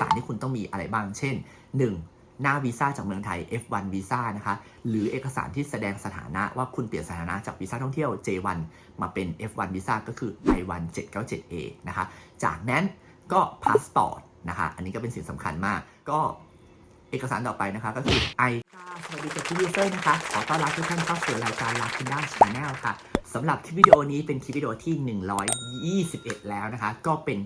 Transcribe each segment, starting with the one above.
สารที่คุณต้องมีอะไรบ้าง เช่น 1. หน้าวีซ่าจากเมืองไทย F1 วีซ่านะคะ หรือเอกสารที่แสดงสถานะว่าคุณเปลี่ยนสถานะจากวีซ่าท่องเที่ยว J1 มาเป็น F1 วีซ่าก็คือ I1 797A นะคะ จากนั้นก็พาสปอร์ตนะคะ อันนี้ก็เป็นสิ่งสำคัญมาก ก็เอกสารต่อไปนะคะก็คือ I ค่ะสวัสดีกับพี่ยูเซอร์นะคะ ขอต้อนรับทุกท่านเข้าสู่รายการลาคินด้าชาแนลค่ะสำหรับคลิปวิดีโอนี้เป็นคลิปวิดีโอที่ 121 แล้วนะคะ ก็เป็น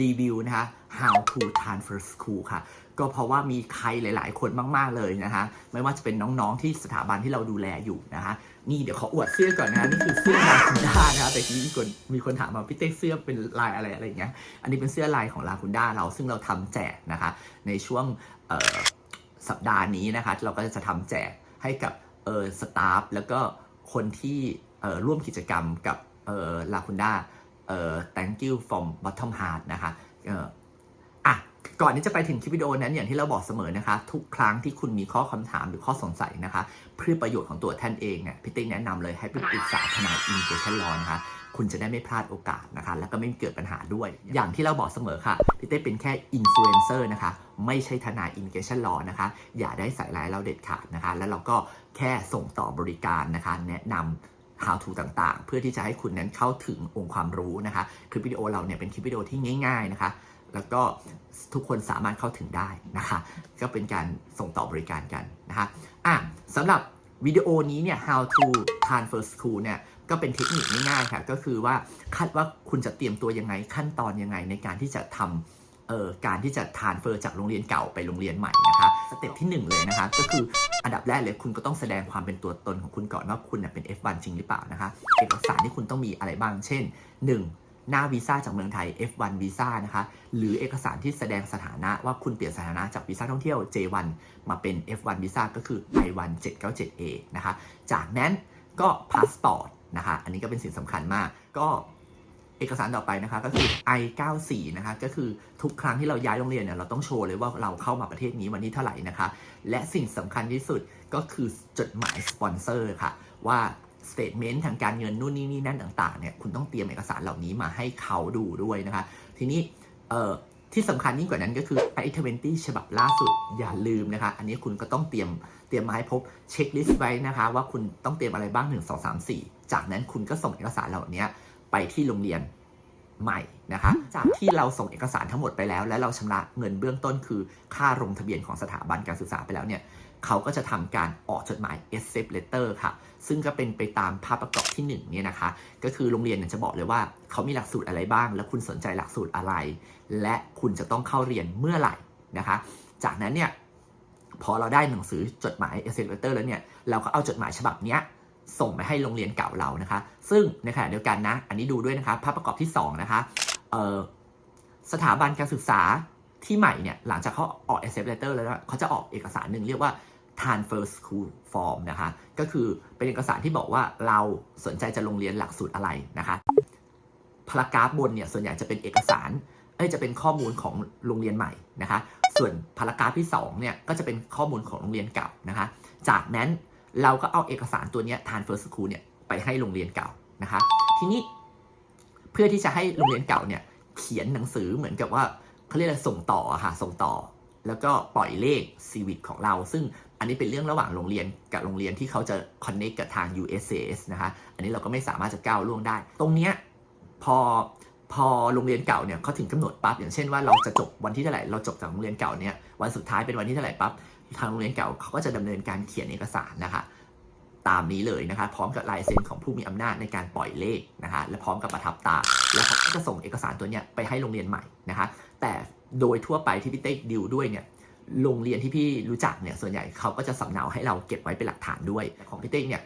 รีวิวนะคะ how to transfer school ค่ะ ก็เพราะว่ามีใครหลาย ๆ คนมาก ๆ เลยนะคะ ไม่ว่าจะเป็นน้อง ๆ ที่สถาบันที่เราดูแลอยู่นะคะ นี่เดี๋ยวขออวดเสื้อก่อนนะะนี่คือเสื้อลาคุนด้านะคะแต่ที่มีคนมีคนถามมาพี่เต้เสื้อเป็นลายอะไรอะไรอย่างเงี้ย อันนี้เป็นเสื้อลายของลาคุนด้าเราซึ่งเราทำแจกนะคะ ในช่วงสัปดาห์นี้นะคะ เราก็จะทำแจกให้กับเออสตาฟแล้วก็คนที่ร่วมกิจกรรมกับเออลาคุนด้า เอ่อ thank you from bottom heart นะคะเอ่ออะก่อนที่จะไปถึงคลิปวิดีโอนั้นอย่างที่เราบอกเสมอนะคะ ทุกครั้งที่คุณมีข้อคำถามหรือข้อสงสัยนะคะ เพื่อประโยชน์ของตัวท่านเองเนี่ยพี่ติ๊กแนะนำเลยให้ไปปรึกษาทนายอินเกชันลอนะคะคุณจะได้ไม่พลาดโอกาสนะคะ แล้วก็ไม่เกิดปัญหาด้วย อย่างที่เราบอกเสมอค่ะพี่เต้เป็นแค่อินฟลูเอนเซอร์นะคะ ไม่ใช่ทนายอินเกชันลอนะคะ อย่าได้ใส่ร้ายเราเด็ดขาดนะคะ แล้วเราก็แค่ส่งต่อบริการนะคะ แนะนำ how to ต่างๆ เพื่อที่จะให้คุณนั้นเข้าถึงองค์ความรู้นะคะ คลิปวิดีโอเราเนี่ยเป็นคลิปวิดีโอที่ง่าย ๆนะคะ แล้วก็ทุกคนสามารถเข้าถึงได้นะคะ ก็เป็นการส่งต่อบริการกันนะคะอะสำหรับวิดีโอนี้เนี่ย how to transfer school เนี่ยก็เป็นเทคนิคง่ายๆค่ะ ก็คือว่าคาดว่าคุณจะเตรียมตัวยังไงขั้นตอนยังไงในการที่จะทำเอ่อการที่จะ transfer จากโรงเรียนเก่าไปโรงเรียนใหม่นะคะ เต็ปที่หนึ่งเลยนะคะ ก็คืออันดับแรกเลยคุณก็ต้องแสดงความเป็นตัวตนของคุณก่อนว่าคุณเนยเป็น F1 จริงหรือเปล่านะคะเอกสารที่คุณต้องมีอะไรบ้าง เช่น 1. หน้าวีซ่าจากเมืองไทย F1 วีซ่านะคะ หรือเอกสารที่แสดงสถานะว่าคุณเปลี่ยนสถานะจากวีซ่าท่องเที่ยว J1 มาเป็น F1 วีซ่าก็คือ I1 797A นะคะ จากนั้นก็พาสปอร์ตนะคะ อันนี้ก็เป็นสิ่งสำคัญมาก ก็ เอกสารต่อไปนะคะก็คือ I94 นะคะก็คือทุกครั้งที่เราย้ายโรงเรียนเนี่ยเราต้องโชว์เลยว่าเราเข้ามาประเทศนี้วันที่เท่าไหร่นะคะ และสิ่งสำคัญที่สุดก็คือจดหมายสปอนเซอร์ค่ะ ว่าสเต t เมนต์ทางการเงินนู่นนี่นี่นั่นต่างๆเนี่ยคุณต้องเตรียมเอกสารเหล่านี้มาให้เขาดูด้วยนะคะ ทีนี้เอ่อที่สำคัญยิ่งกว่านั้นก็คือไอทเวนตี้ฉบับล่าสุดอย่าลืมนะคะ อันนี้คุณก็ต้องเตรียมเตรียมมาให้พบเช็คลิสต์ไว้นะคะ ว่าคุณต้องเตรียมอะไรบ้าง 1 2 3 4 จากนั้นคุณก็ส่งเอกสารเหล่านี้ ไปที่โรงเรียนใหม่นะคะ จากที่เราส่งเอกสารทั้งหมดไปแล้ว และเราชำระเงินเบื้องต้นคือค่าลงทะเบียนของสถาบันการศึกษาไปแล้วเนี่ยเขาก็จะทำการออกจดหมาย accept letter ค่ะ ซึ่งก็เป็นไปตามภาพประกอบที่1เนี่ยนะคะ ก็คือโรงเรียนเนี่ยจะบอกเลยว่าเขามีหลักสูตรอะไรบ้าง แล้วคุณสนใจหลักสูตรอะไร และคุณจะต้องเข้าเรียนเมื่อไหร่นะคะ จากนั้นเนี่ยพอเราได้หนังสือจดหมาย accept letter แล้วเนี่ยเราก็เอาจดหมายฉบับเนี้ย ส่งไปให้โรงเรียนเก่าเรานะคะ ซึ่งในขณะเดียวกันนะ อันนี้ดูด้วยนะคะภาพประกอบที่ 2 นะคะสถาบันการศึกษาที่ใหม่เนี่ยหลังจากเขาออก accept letter แล้วเขาจะออกเอกสารหนึ่งเรียกว่า transfer school form นะคะ ก็คือเป็นเอกสารที่บอกว่าเราสนใจจะลงเรียนหลักสูตรอะไรนะคะพารากราฟบนเนี่ยส่วนใหญ่จะเป็นเอกสารเอ้ยจะเป็นข้อมูลของโรงเรียนใหม่นะคะ ส่วนพารากราฟที่2เนี่ยก็จะเป็นข้อมูลของโรงเรียนเก่านะคะ จากนั้น เราก็เอาเอกสารตัวนี้ย transfer school เนี่ยไปให้โรงเรียนเก่านะคะ ทีนี้เพื่อที่จะให้โรงเรียนเก่าเนี่ยเขียนหนังสือเหมือนกับว่าเขาเรียกอะไรส่งต่อค่ะส่งต่อ แล้วก็ปล่อยเลขซีวิตของเรา ซึ่งอันนี้เป็นเรื่องระหว่างโรงเรียนกับโรงเรียนที่เขาจะ connect กับทาง USAS นะคะอันนี้เราก็ไม่สามารถจะก้าวล่วงได้ ตรงเนี้ยพอพอโรงเรียนเก่าเนี่ยเขาถึงกำหนดปั๊บอย่างเช่นว่าเราจะจบวันที่เท่าไหร่เราจบจากโรงเรียนเก่าเนี่ยวันสุดท้ายเป็นวันที่เท่าไหร่ปั๊บทางโรงเรียนเก่าเขาก็จะดำเนินการเขียนเอกสารนะคะ ตามนี้เลยนะคะ พร้อมกับลายเซ็นของผู้มีอำนาจในการปล่อยเลขนะคะ และพร้อมกับประทับตา แล้วเขาก็จะส่งเอกสารตัวเนี้ยไปให้โรงเรียนใหม่นะคะ แต่โดยทั่วไปที่พี่เต้ดิวด้วยเนี่ยโรงเรียนที่พี่รู้จักเนี่ยส่วนใหญ่เขาก็จะสำเนาให้เราเก็บไว้เป็นหลักฐานด้วยของพี่เต้เนี่ย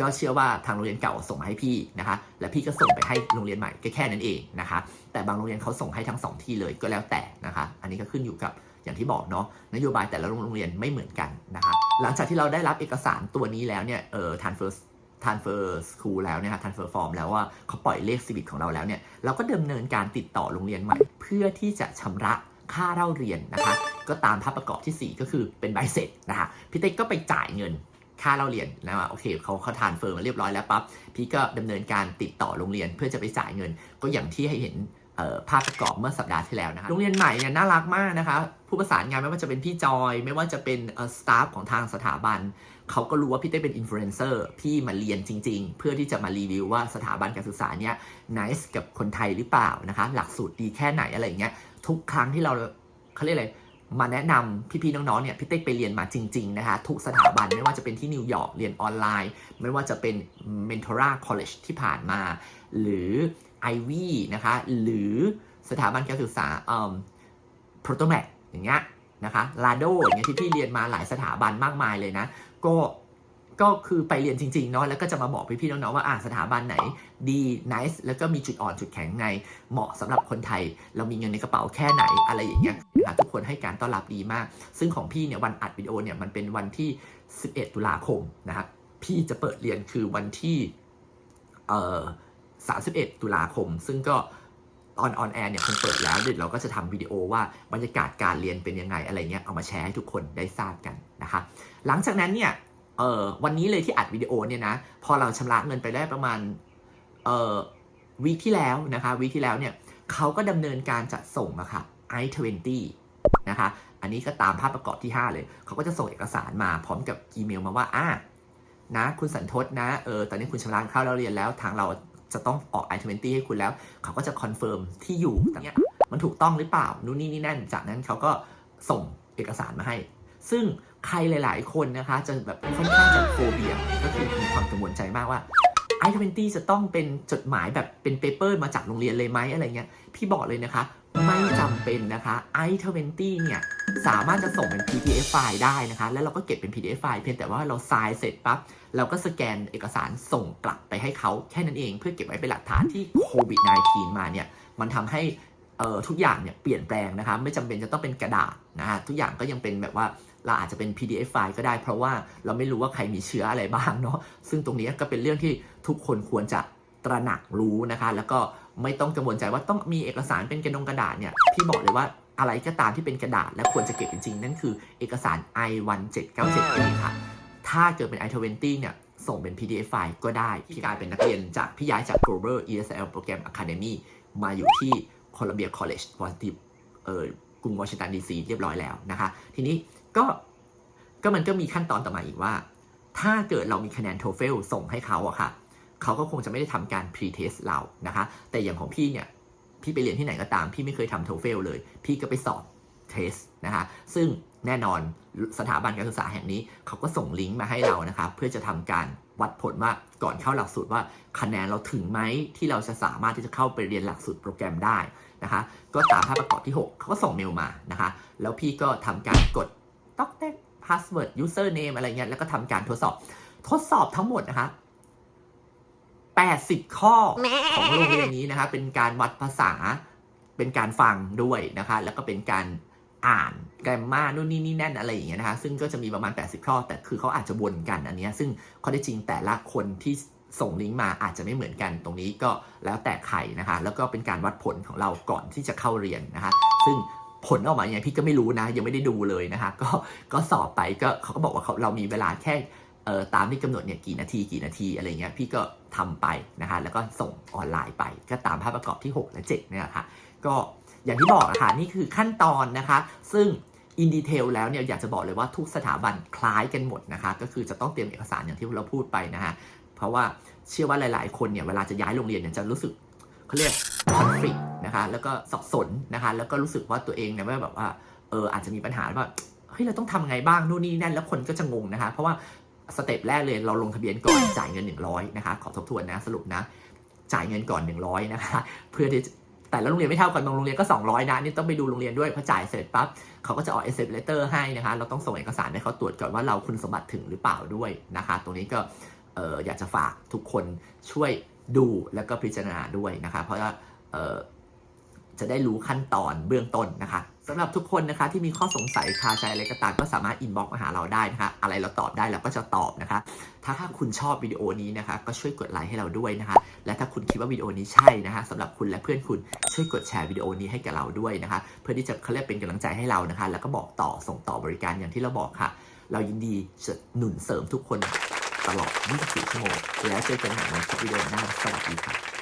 ก็เชื่อว่าทางโรงเรียนเก่าส่งมาให้พี่นะคะ และพี่ก็ส่งไปให้โรงเรียนใหม่แค่นั้นเองนะคะ แต่บางโรงเรียนเขาส่งให้ทั้งสองที่เลยก็แล้วแต่นะคะ อันนี้ก็ขึ้นอยู่กับอย่างที่บอกเนาะนโยบายแต่ละโรงเรียนไม่เหมือนกันนะคะ หลังจากที่เราได้รับเอกสารตัวนี้แล้วเนี่ยเออ transfer transfer school แล้วเนี่ยค่ะ transfer form แล้วว่าเขาปล่อยเลขซีวิตของเราแล้วเนี่ยเราก็ดำเนินการติดต่อโรงเรียนใหม่ เพื่อที่จะชำระค่าเล่าเรียนนะคะ ก็ตามภาพประกอบที่ 4 ก็คือเป็นใบเสร็จนะคะพี่เต้ก็ไปจ่ายเงินค่าเล่าเรียนนะว่าโอเคเขาเขาทานเฟิร์มาเรียบร้อยแล้วปั๊บพี่ก็ดำเนินการติดต่อโรงเรียนเพื่อจะไปจ่ายเงิน ก็อย่างที่ให้เห็น ภาพประกอบเมื่อสัปดาห์ที่แล้วนะคะโรงเรียนใหม่เนี่ยน่ารักมากนะคะผู้ประสานงานไม่ว่าจะเป็นพี่จอย ไม่ว่าจะเป็นสตาฟของทางสถาบันเขาก็รู้ว่าพี่เต้เป็นอินฟลูเอนเซอร์พี่มาเรียนจริง ๆ เพื่อที่จะมารีวิวว่าสถาบันการศึกษาเนี่ยนิสกับคนไทยหรือเปล่านะคะ หลักสูตรดีแค่ไหนอะไรอย่างเงี้ยทุกครั้งที่เราเขาเรียกอะไรมาแนะนำพี่ๆน้องๆเนี่ยพี่เต้ไปเรียนมาจริงๆนะคะทุกสถาบันไม่ว่าจะเป็นที่นิวยอร์กเรียนออนไลน์ ไม่ว่าจะเป็น Mentora College ที่ผ่านมา หรือ Ivy นะคะ หรือสถาบันการศึกษาเอ่อ Protomac อย่างเงี้ยนะคะ Lado อย่างเงี้ยที่พี่เรียนมาหลายสถาบันมากมายเลยนะ ก็ก็คือไปเรียนจริงๆเนาะแล้วก็จะมาบอกพี่ๆน้องๆว่าอ่าสถาบันไหนดี nice แล้วก็มีจุดอ่อนจุดแข็งไงเหมาะสำหรับคนไทย เรามีเงินในกระเป๋าแค่ไหนอะไรอย่างเงี้ยทุกคนให้การต้อนรับดีมาก ซึ่งของพี่เนี่ยวันอัดวิดีโอเนี่ยมันเป็นวันที่ 11 ตุลาคมนะครับพี่จะเปิดเรียนคือวันที่เอ่อ 31 ตุลาคม ซึ่งก็ตอนออนแอร์เนี่ยคงเปิดแล้วเดี๋ยวเราก็จะทำวิดีโอว่าบรรยากาศการเรียนเป็นยังไงอะไรเงี้ยเอามาแชร์ให้ทุกคนได้ทราบกันนะคะ หลังจากนั้นเนี่ยเออวันนี้เลยที่อัดวิดีโอเนี่ยนะพอเราชำระเงินไปได้ประมาณเออวีคที่แล้วนะคะวีคที่แล้วเนี่ยเขาก็ดำเนินการจัดส่งอะค่ะ i20 นะคะอันนี้ก็ตามภาพประกอบที่ 5 เลย เขาก็จะส่งเอกสารมาพร้อมกับอีเมลมาว่าอ่านะคุณสันทศนะเออตอนนี้คุณชำระค่าเราเรียนแล้วทางเรา จะต้องออก i20 ให้คุณแล้ว เขาก็จะคอนเฟิร์มที่อยู่แต่เนี้ยมันถูกต้องหรือเปล่า นู่นนี่นี่นั่น จากนั้นเขาก็ส่งเอกสารมาให้ ซึ่งใครหลายๆ คนนะคะจะแบบค่อนข้างจะโฟเบีย ก็คือมีความกังวลใจมากว่า i20 จะต้องเป็นจดหมายแบบเป็นเปเปอร์มาจากโรงเรียนเลยไหมอะไรเงี้ย พี่บอกเลยนะคะ ไม่จำเป็นนะคะ i20 เนี่ยสามารถจะส่งเป็น PDF ไฟล์ได้นะคะ แล้วเราก็เก็บเป็น PDF ไฟล์เพียงแต่ว่าเราไซน์เสร็จปั๊บเราก็สแกนเอกสารส่งกลับไปให้เขาแค่นั้นเอง เพื่อเก็บไว้เป็นหลักฐานที่โควิด -19 มาเนี่ยมันทำให้เอ่อทุกอย่างเนี่ยเปลี่ยนแปลงนะคะ ไม่จำเป็นจะต้องเป็นกระดาษนะฮะทุกอย่างก็ยังเป็นแบบว่าเราอาจจะเป็น PDF ไฟล์ก็ได้ เพราะว่าเราไม่รู้ว่าใครมีเชื้ออะไรบ้างเนาะซึ่งตรงนี้ก็เป็นเรื่องที่ทุกคนควรจะตระหนักรู้นะคะ แล้วก็ ไม่ต้องกังวลใจว่าต้องมีเอกสารเป็นกระดงกระดาษเนี่ยพี่บอกเลยว่าอะไรก็ตามที่เป็นกระดาษและควรจะเก็บจริงๆ นั่นคือเอกสาร I1797A ค่ะ ถ้าเกิดเป็น I20 เนี่ยส่งเป็น PDF ไฟล์ก็ได้พี่กลายเป็นนักเรียนจากพี่ย้ายจาก Global ESL Program Academy มาอยู่ที่ Columbia College วอชิงเอ่อกรุงวอชิงตันดีซีเรียบร้อยแล้วนะคะ ทีนี้ก็ก็มันก็มีขั้นตอนต่อมาอีกว่า ถ้าเกิดเรามีคะแนน TOEFL ส่งให้เขาอะค่ะ เขาก็คงจะไม่ได้ทำการ pre-test เรานะคะ แต่อย่างของพี่เนี่ยพี่ไปเรียนที่ไหนก็ตาม พี่ไม่เคยทำ TOEFL เลย พี่ก็ไปสอบ test นะคะ ซึ่งแน่นอนสถาบันการศึกษาแห่งนี้ เขาก็ส่งลิงก์มาให้เรานะคะเพื่อจะทำการวัดผลว่าก่อนเข้าหลักสูตรว่าคะแนนเราถึงไหมที่เราจะสามารถที่จะเข้าไปเรียนหลักสูตรโปรแกรมได้นะคะ ก็ตามภาพประกอบที่ 6 เขาก็ส่งเมลมานะคะ แล้วพี่ก็ทำการกดต๊อกแต๊ก password username อะไรเงี้ยแล้วก็ทำการทดสอบ ทดสอบทั้งหมดนะคะ 80 ข้อของโรงเรียนนี้นะคะเป็นการวัดภาษา เป็นการฟังด้วยนะคะ แล้วก็เป็นการอ่านแกรมมานู่นนี่นี่นั่นอะไรอย่างเงี้ยนะคะ ซึ่งก็จะมีประมาณ 80 ข้อ แต่คือเขาอาจจะวนกันอันเนี้ยซึ่งข้อได้จริงแต่ละคนที่ส่งลิงก์มาอาจจะไม่เหมือนกันตรงนี้ก็แล้วแต่ใครนะคะ แล้วก็เป็นการวัดผลของเราก่อนที่จะเข้าเรียนนะคะ ซึ่งผลออกมาอย่างไงพี่ก็ไม่รู้นะ ยังไม่ได้ดูเลยนะคะ ก็ก็สอบไปก็เขาก็บอกว่าเขาเรามีเวลาแค่เอ่อตามที่กำหนดเนี่ยกี่นาทีกี่นาทีอะไรเงี้ยพี่ก็ ทำไปนะคะแล้วก็ส่งออนไลน์ไป ก็ตามภาพประกอบที่ 6 และ7เนี่ยค่ะก็อย่างที่บอกอะคะนี่คือขั้นตอนนะคะ ซึ่งอินดีเทลแล้วเนี่ยอยากจะบอกเลยว่าทุกสถาบันคล้ายกันหมดนะคะ ก็คือจะต้องเตรียมเอกสารอย่างที่เราพูดไปนะฮะเพราะว่าเชื่อว่าหลาย ๆ คนเนี่ยเวลาจะย้ายโรงเรียนเนี่ยจะรู้สึกเขาเรียกคอนฟ lict นะคะแล้วก็สับสนนะคะแล้วก็รู้สึกว่าตัวเองเนี่ยว่าแบบว่าเอออาจจะมีปัญหาว่าเฮ้ยเราต้องทำไงบ้างนู่นนี่นั่นแล้วคนก็จะงงนะคะ เพราะว่า สเต็ปแรกเลยเราลงทะเบียนก่อนจ่ายเงิน 100นะคะขอทบทวนนะสรุปนะ จ่ายเงินก่อน 100นะคะเพื่อที่แต่ละโรงเรียนไม่เท่ากันบางโรงเรียนก็ 200นะนี่ต้องไปดูโรงเรียนด้วยพอจ่ายเสร็จปั๊บเขาก็จะออก SMS letter ให้นะคะ เราต้องส่งเอกสารให้เขาตรวจก่อนว่าเราคุณสมบัติถึงหรือเปล่าด้วยนะคะ ตรงนี้ก็อออยากจะฝากทุกคนช่วยดูแล้วก็พิจารณาด้วยนะคะ เพราะว่า จะได้รู้ขั้นตอนเบื้องต้นนะคะสำหรับทุกคนนะคะที่มีข้อสงสัยคาใจอะไรก็ตามก็สามารถอินบ็อกมาหาเราได้นะคะ อะไรเราตอบได้เราก็จะตอบนะคะ ถ้าถ้าคุณชอบวิดีโอนี้นะคะ ก็ช่วยกดไลค์ให้เราด้วยนะคะ และถ้าคุณคิดว่าวิดีโอนี้ใช่นะคะสำหรับคุณและเพื่อนคุณช่วยกดแชร์วิดีโอนี้ให้กับเราด้วยนะคะ เพื่อที่จะเขาเรียกเป็นกำลังใจให้เรานะคะ แล้วก็บอกต่อส่งต่อบริการอย่างที่เราบอกค่ะ เรายินดีจะหนุนเสริมทุกคนตลอด 24 ชั่วโมงแล้วเจอกันใหม่ในคลิปวิดีโอหน้าสวัสดีค่ะ